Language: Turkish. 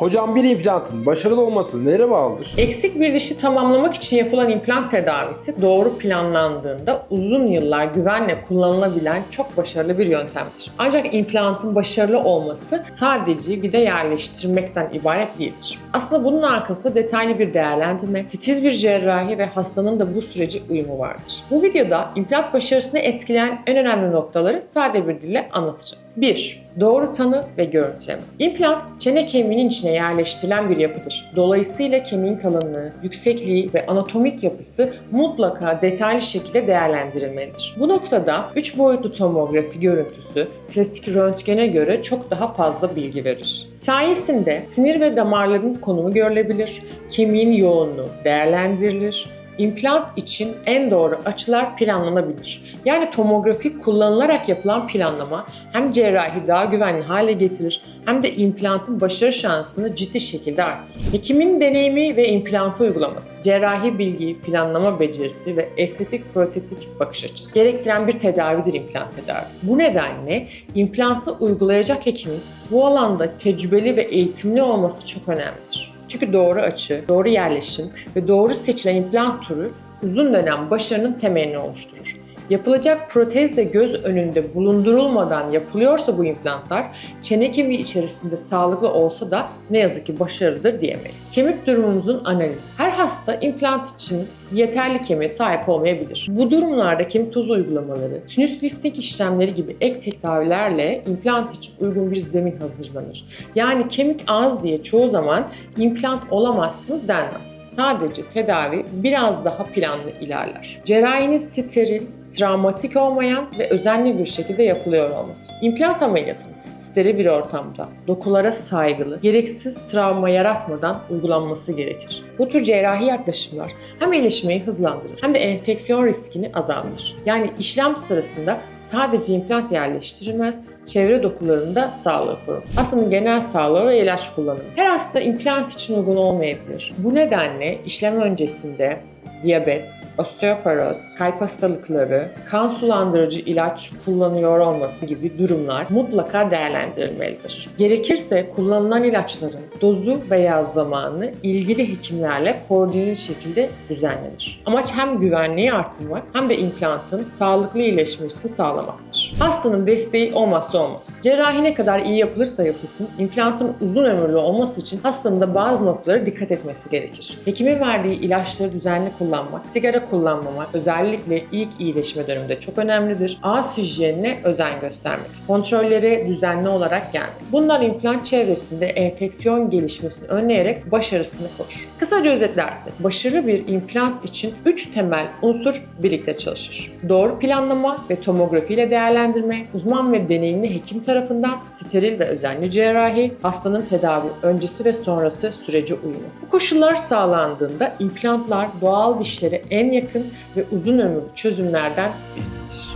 Hocam bir implantın başarılı olması nereye bağlıdır? Eksik bir dişi tamamlamak için yapılan implant tedavisi doğru planlandığında uzun yıllar güvenle kullanılabilen çok başarılı bir yöntemdir. Ancak implantın başarılı olması sadece vida yerleştirmekten ibaret değildir. Aslında bunun arkasında detaylı bir değerlendirme, titiz bir cerrahi ve hastanın da bu süreci uyumu vardır. Bu videoda implant başarısını etkileyen en önemli noktaları sade bir dille anlatacağım. 1. Doğru tanı ve görüntüleme. İmplant, çene kemiğinin içine yerleştirilen bir yapıdır. Dolayısıyla kemiğin kalınlığı, yüksekliği ve anatomik yapısı mutlaka detaylı şekilde değerlendirilmelidir. Bu noktada 3 boyutlu tomografi görüntüsü klasik röntgene göre çok daha fazla bilgi verir. Sayesinde sinir ve damarların konumu görülebilir, kemiğin yoğunluğu değerlendirilir, İmplant için en doğru açılar planlanabilir. Yani tomografi kullanılarak yapılan planlama hem cerrahi daha güvenli hale getirir hem de implantın başarı şansını ciddi şekilde arttırır. Hekimin deneyimi ve implantı uygulaması, cerrahi bilgi, planlama becerisi ve estetik protetik bakış açısı gerektiren bir tedavidir implant tedavisi. Bu nedenle implantı uygulayacak hekimin bu alanda tecrübeli ve eğitimli olması çok önemlidir. Çünkü doğru açı, doğru yerleşim ve doğru seçilen implant türü uzun dönem başarının temelini oluşturur. Yapılacak protez de göz önünde bulundurulmadan yapılıyorsa bu implantlar, çene kemiği içerisinde sağlıklı olsa da ne yazık ki başarılıdır diyemeyiz. Kemik durumumuzun analizi. Her hasta implant için yeterli kemiğe sahip olmayabilir. Bu durumlarda kemik tozu uygulamaları, sinüs lifting işlemleri gibi ek tedavilerle implant için uygun bir zemin hazırlanır. Yani kemik az diye çoğu zaman implant olamazsınız denmez. Sadece tedavi biraz daha planlı ilerler. Cerrahiniz steril, travmatik olmayan ve özenli bir şekilde yapılıyor olması. İmplant ameliyatının steril bir ortamda, dokulara saygılı, gereksiz travma yaratmadan uygulanması gerekir. Bu tür cerrahi yaklaşımlar hem iyileşmeyi hızlandırır hem de enfeksiyon riskini azaltır. Yani işlem sırasında sadece implant yerleştirilmez, çevre dokularında sağlığı korur. Hastanın genel sağlığı ve ilaç kullanımı. Her hasta implant için uygun olmayabilir. Bu nedenle işlem öncesinde diyabet, osteoporoz, kalp hastalıkları, kan sulandırıcı ilaç kullanıyor olması gibi durumlar mutlaka değerlendirilmelidir. Gerekirse kullanılan ilaçların dozu veya zamanı ilgili hekimlerle koordineli şekilde düzenlenir. Amaç hem güvenliği arttırmak hem de implantın sağlıklı iyileşmesini sağlamaktır. Hastanın desteği olmazsa olmaz. Cerrahi ne kadar iyi yapılırsa yapılsın, implantın uzun ömürlü olması için hastanın da bazı noktalara dikkat etmesi gerekir. Hekimin verdiği ilaçları düzenli kullanmak, sigara kullanmamak özellikle ilk iyileşme döneminde çok önemlidir. Ağız hijyenine özen göstermek, kontrollere düzenli olarak gelmek. Bunlar implant çevresinde enfeksiyon gelişmesini önleyerek başarısını korur. Kısaca özetlersek, başarılı bir implant için 3 temel unsur birlikte çalışır. Doğru planlama ve tomografi ile değerlendirme, uzman ve deneyimli hekim tarafından steril ve özenli cerrahi, hastanın tedavi öncesi ve sonrası sürece uyumu. Bu koşullar sağlandığında implantlar doğal dişlere en yakın ve uzun ömürlü çözümlerden birisidir.